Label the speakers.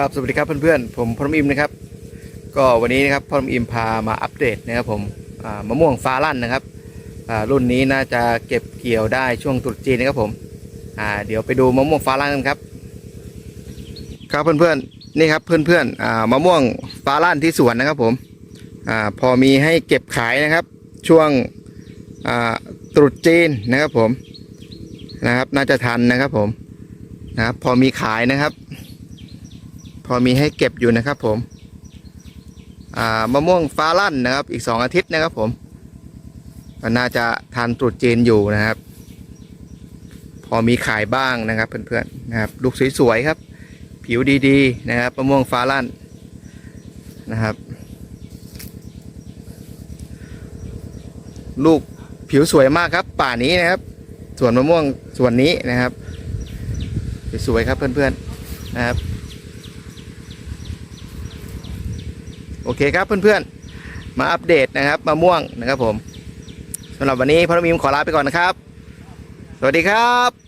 Speaker 1: ครับสวัสดีครับเพื่อนๆผมพรมอิมนะครับ ก็วันนี้นะครับพรมอิมพามาอัปเดตนะครับผมมะม่วงฟ้าลั่นนะครับรุ่นนี้น่าจะเก็บเกี่ยวได้ช่วงตรุษจีนนะครับผมเดี๋ยวไปดูมะม่วงฟ้าลั่นกันครับ ครับเพื่อนๆนี่ครับเพื่อนๆอ่ามะม่วงฟ้าลั่นที่สวนนะครับผมอพอมีให้เก็บขายนะครับ ช่วงตรุษจีนนะครับผมนะครับน่าจะทันนะครับผมนะครับพอมีขายนะครับ พอมีให้เก็บอยู่นะครับผมมะม่วงฟ้าลั่นนะครับ อีกสองอาทิตย์นะครับผมก็น่าจะทานตรุษจีนอยู่นะครับ พอมีขายบ้างนะครับเพื่อนๆนะครับลูกสวยๆครับ ผิวดีๆนะครับมะม่วงฟ้าลั่นนะครับ ลูกผิวสวยมากครับ ป่านี้นะครับส่วนมะม่วงส่วนนี้นะครับ สวยๆครับเพื่อนๆนะครับ โอเคครับเพื่อนๆ มาอัปเดตนะครับมะม่วงนะครับผมสำหรับวันนี้พระมีมขอลาไปก่อนนะครับ สวัสดีครับ